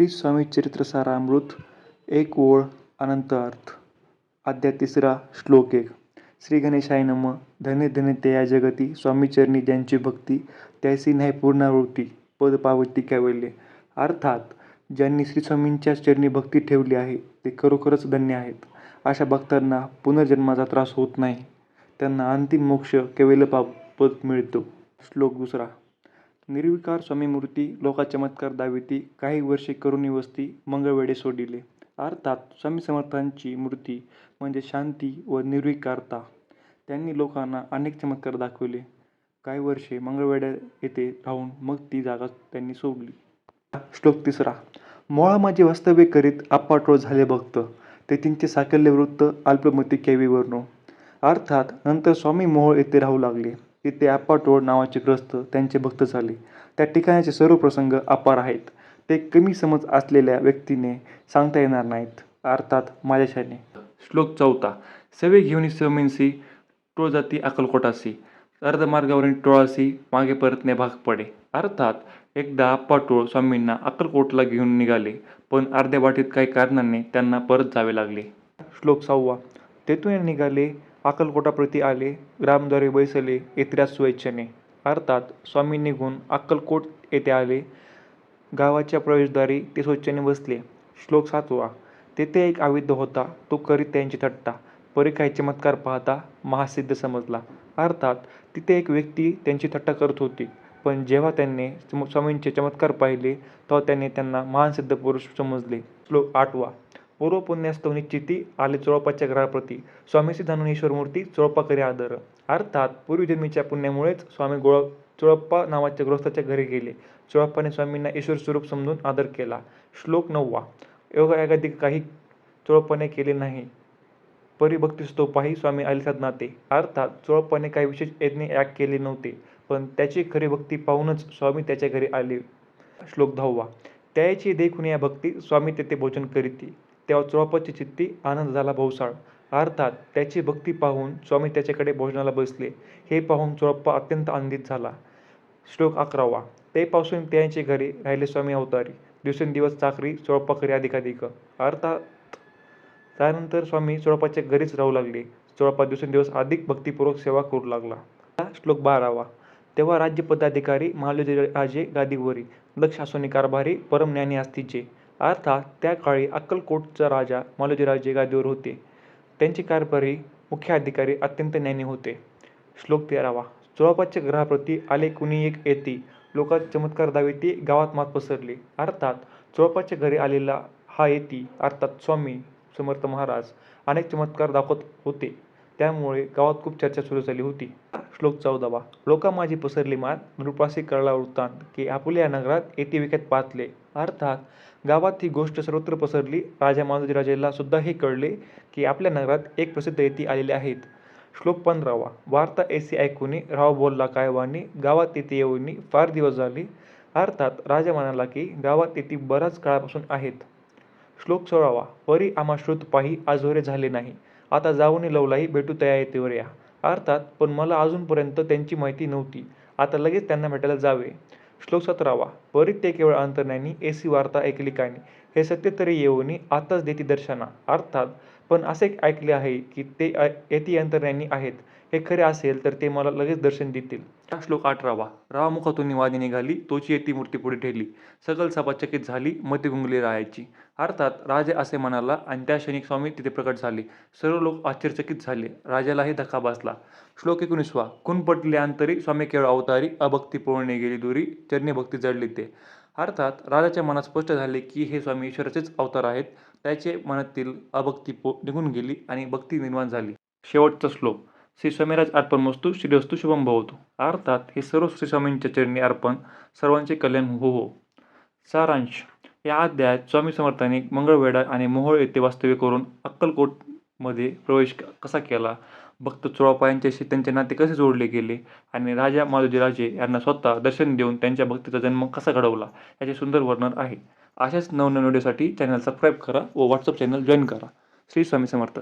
श्री स्वामी चरित्र सारामृत एक ओळ अनंत अर्थ. अध्याय तिसरा श्लोक एक. श्री गणेशाय नम. धन्य धन्य ते जगती. स्वामीचरणी ज्यांची भक्ती त्यासी नाही पूर्णावृत्ती पद पावती कॅवल्ये. अर्थात ज्यांनी श्री स्वामींच्या चरणी भक्ती ठेवली आहे ते खरोखरच धन्य आहेत. अशा भक्तांना पुनर्जन्माचा त्रास होत नाही. त्यांना अंतिम मोक्ष कैवल्य पा पद मिळतो. श्लोक दुसरा. निर्विकार स्वामीमूर्ती लोका चमत्कार दाविती काही वर्षे करुणी वस्ती मंगळवेडे सोडिले. अर्थात स्वामी समर्थांची मूर्ती म्हणजे शांती व निर्विकारता. त्यांनी लोकांना अनेक चमत्कार दाखवले. काही वर्षे मंगळवेड्या येथे राहून मग ती जागा त्यांनी सोडली. श्लोक तिसरा. मोळा माझे वास्तव्य करीत आपाटोळ झाले भक्त. ते त्यांचे साकल्य वृत्त अल्पमती केवी वर्णो अर्थात नंतर स्वामी मोहोळ येथे राहू लागले. तिथे अप्पाटोळ नावाचे ग्रस्त त्यांचे भक्त झाले. त्या ठिकाणाचे सर्व प्रसंग अपार आहेत. ते कमी समज असलेल्या व्यक्तीने सांगता येणार नाहीत अर्थात माझ्याशाने श्लोक चौथा. सवे घेऊन समींसी टोळ जाती अक्कलकोटासी. अर्धमार्गावरील टोळासी मागे परतणे भाग पडे. अर्थात एकदा टोळ स्वामींना अक्कलकोटला घेऊन निघाले पण अर्ध्या वाटेत काही कारणांनी त्यांना परत जावे लागले. श्लोक सहावा. तेथून निघाले अक्कलकोटाप्रती आले ग्रामद्वारे बैसले येत्र्यास स्वेच्छेने अर्थात स्वामी निघून अक्कलकोट येथे आले. गावाच्या प्रवेशद्वारी ते स्वच्छेने बसले. श्लोक सातवा. तेथे एक आविद्ध होता तो करीत त्यांची थट्टा. परी काही चमत्कार पाहता महासिद्ध समजला. अर्थात तिथे एक व्यक्ती त्यांची थट्टा करत होती. पण जेव्हा त्यांनी स्वामींचे चमत्कार पाहिले तेव्हा त्यांनी त्यांना महान सिद्ध पुरुष समजले. श्लोक आठवा. पूर्व पुण्यास्तवनी चिती आले चोळपाच्या घराप्रती. स्वामी सिद्धानंद मूर्ती चोळप्पा करी आदर. अर्थात पूर्वजन्मीच्या पुण्यामुळेच स्वामी गोळ चोळप्पा नावाच्या गृहस्थाच्या घरी गेले. चोळप्पाने स्वामींना ईश्वर स्वरूप समजून आदर केला. श्लोक नववा. योगायोगादी काही चोळप्पाने केले नाही. परिभक्तिस्तोपाही स्वामी आले नाते. अर्थात चोळप्पाने काही विशेष यज्ञ याग केले नव्हते. पण त्याची खरी भक्ती पाहूनच स्वामी त्याच्या घरी आले. श्लोक दहावा. त्याची देखून या भक्ती स्वामी तेथे भोजन करीती. तेव्हा चोळपाची चित्ती आनंद झाला भोवसाळ. अर्थात त्याची भक्ती पाहून स्वामी त्याच्याकडे भोजनाला बसले. हे पाहून चोळप्पा अत्यंत आनंदित झाला. श्लोक अकरावा. ते पासून त्यांचे घरी राहिले स्वामी अवतारी. दिवसेंदिवस चाकरी चोळप्पा करी अधिकाधिक. अर्थात त्यानंतर स्वामी चोळप्पाच्या घरीच राहू लागले. चोळप्पा दिवसेंदिवस अधिक भक्तीपूर्वक सेवा करू लागला. श्लोक बारावा. तेव्हा राज्य पदाधिकारी महालोजी राजे गादीवरी दक्ष शासनी कारभारी परमज्ञानी असतीचे अर्थात त्या काळी अक्कलकोटचा राजा मालोजीराजे गादीवर होते. त्यांचे कारभारी मुख्य अधिकारी अत्यंत ज्ञानी होते. श्लोक तेरावा. चोळापाच्या ग्रहाप्रती आले कुणी एक येती लोकात चमत्कार दावेती गावात मात पसरली. अर्थात चोळापाच्या घरी आलेला हा येती अर्थात स्वामी समर्थ महाराज अनेक चमत्कार दाखवत होते. त्यामुळे गावात खूप चर्चा सुरू झाली होती. श्लोक चौदावा. लोका माझी पसरली मात नृपासी कळला वृत्तांत की आपल्या नगरात येते विकत पाहतले अर्थात गावात ही गोष्ट सर्वत्र पसरली राजा मालोजीराजेला सुद्धा हे कळले की आपल्या नगरात एक प्रसिद्ध येती आलेले आहेत. श्लोक पंधरावा. वार्ता एसी ऐकूनी राव बोलला काय वाणी? गावात येथे येऊनी फार दिवस झाले. अर्थात राजा म्हणाला की गावात येथे बराच काळापासून आहेत. श्लोक सोळावा. परी आम्हा श्रुत पाही आजोरे झाले नाही. आता जाऊन लवलाही भेटू तया या. अर्थात पण मला अजूनपर्यंत त्यांची माहिती नव्हती. आता लगेच त्यांना भेटायला जावे. श्लोक सतरावा. परी ते केवळ अंतर्ज्ञानी एसी वार्ता ऐकली कानी हे सत्य तरी येऊनी आताच देती दर्शना. अर्थात पण असे ऐकले आहे की ते येती अंतर्ज्ञानी आहेत. हे खरे असेल तर ते मला लगेच दर्शन देतील. श्लोक अठरावा रावमुखातून वादी निघाली तोची येती मूर्ती पुढे ठेवली. सकल सभा चकित झाली मती गुंगली राहायची. अर्थात राजे असे म्हणाला आणि त्या क्षणी स्वामी तिथे प्रकट झाले. सर्व लोक आश्चर्यचकित झाले. राजालाही धक्का बसला. श्लोक एकोणीसवा कुण पटले अंतरी स्वामी केवळ अवतारी अभक्ती पोळणे गेली दुरी चरणी भक्ती जडली ते. अर्थात राजाच्या मनात स्पष्ट झाले की हे स्वामी ईश्वराचेच अवतार आहेत. त्याचे मनातील अभक्ती पो निघून गेली आणि भक्ती निर्माण झाली. शेवटचा श्लोक. श्री स्वामीराज अर्पण वस्तू श्रीवस्तू शुभम भवतो. अर्थात हे सर्व श्री स्वामींच्या चरणी अर्पण सर्वांचे कल्याण हो हो. सारांश. या अध्यायात स्वामी समर्थांनी मंगळवेढा आणि मोहोळ येथे वास्तव्य करून अक्कलकोटमध्ये प्रवेश कसा केला? भक्त चोळापायांच्याशी त्यांचे नाते कसे जोडले गेले? आणि राजा मालोजीराजे यांना स्वतः दर्शन देऊन त्यांच्या भक्तीचा जन्म कसा घडवला? याचे सुंदर वर्णन आहे. अशाच नवनवीन व्हिडिओसाठी चॅनल सबस्क्राईब करा व व्हॉट्सअप चॅनल जॉईन करा. श्री स्वामी समर्थ.